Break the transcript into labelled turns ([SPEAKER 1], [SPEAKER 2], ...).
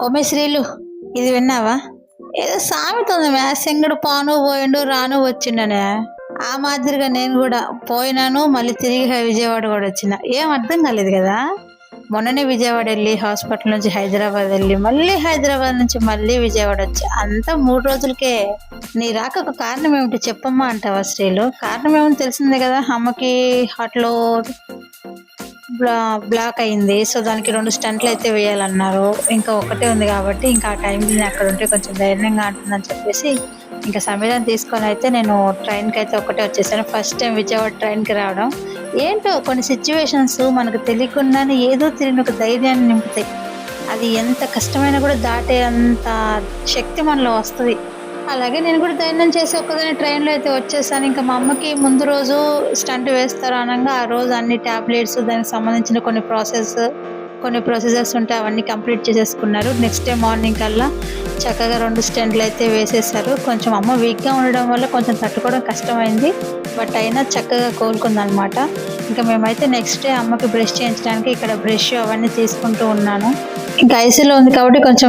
[SPEAKER 1] ఓమే శ్రీలు ఇది విన్నావా? ఏదో సామెత ఉంది సింగడు పాను పోయిండు రాను వచ్చిండనే. ఆ మాదిరిగా నేను కూడా పోయినాను మళ్ళీ తిరిగి విజయవాడ కూడా వచ్చిన. ఏం అర్థం కాలేదు కదా? మొన్ననే విజయవాడ వెళ్ళి హాస్పిటల్ నుంచి హైదరాబాద్ వెళ్ళి మళ్ళీ హైదరాబాద్ నుంచి మళ్ళీ విజయవాడ వచ్చి అంతా మూడు రోజులకే. నీ రాకకు కారణం ఏమిటి చెప్పమ్మా అంటావా శ్రీలు? కారణం ఏమో తెలిసిందే కదా అమ్మకి హార్ట్లో బ్లాక్ అయింది. సో దానికి రెండు స్టంట్లు అయితే వేయాలన్నారు. ఇంకా ఒకటే ఉంది కాబట్టి ఇంకా ఆ టైం నేను అక్కడ ఉంటే కొంచెం ధైర్యంగా ఉంటుందని చెప్పేసి ఇంకా సమయం తీసుకొని అయితే నేను ట్రైన్కి అయితే ఒకటే వచ్చేసాను. ఫస్ట్ టైం విజయవాడ ట్రైన్కి రావడం. ఏంటో కొన్ని సిచ్యువేషన్స్ మనకు తెలియకుండానే ఏదో తిరిగిన ఒక ధైర్యాన్ని నింపుతాయి. అది ఎంత కష్టమైనా కూడా దాటే అంత శక్తి మనలో వస్తుంది. అలాగే నేను కూడా ధైర్యం చేసి ఒక్కదాని ట్రైన్లో అయితే వచ్చేసాను. ఇంకా మా అమ్మకి ముందు రోజు స్టంట్ వేస్తారు అనగా ఆ రోజు అన్ని టాబ్లెట్స్ దానికి సంబంధించిన కొన్ని ప్రాసెస్ కొన్ని ప్రొసీజర్స్ ఉంటే అవన్నీ కంప్లీట్ చేసేసుకున్నారు. నెక్స్ట్ డే మార్నింగ్ కల్లా చక్కగా రెండు స్టెంట్లు అయితే వేసేసారు. కొంచెం అమ్మ వీక్గా ఉండడం వల్ల కొంచెం తట్టుకోవడం కష్టమైంది. బట్ అయినా చక్కగా కోలుకుందనమాట. ఇంకా మేమైతే నెక్స్ట్ డే అమ్మకి బ్రష్ చేయించడానికి ఇక్కడ బ్రష్ అవన్నీ తీసుకుంటూ ఉన్నాను. ఇంకా ఐసీలో ఉంది కాబట్టి కొంచెం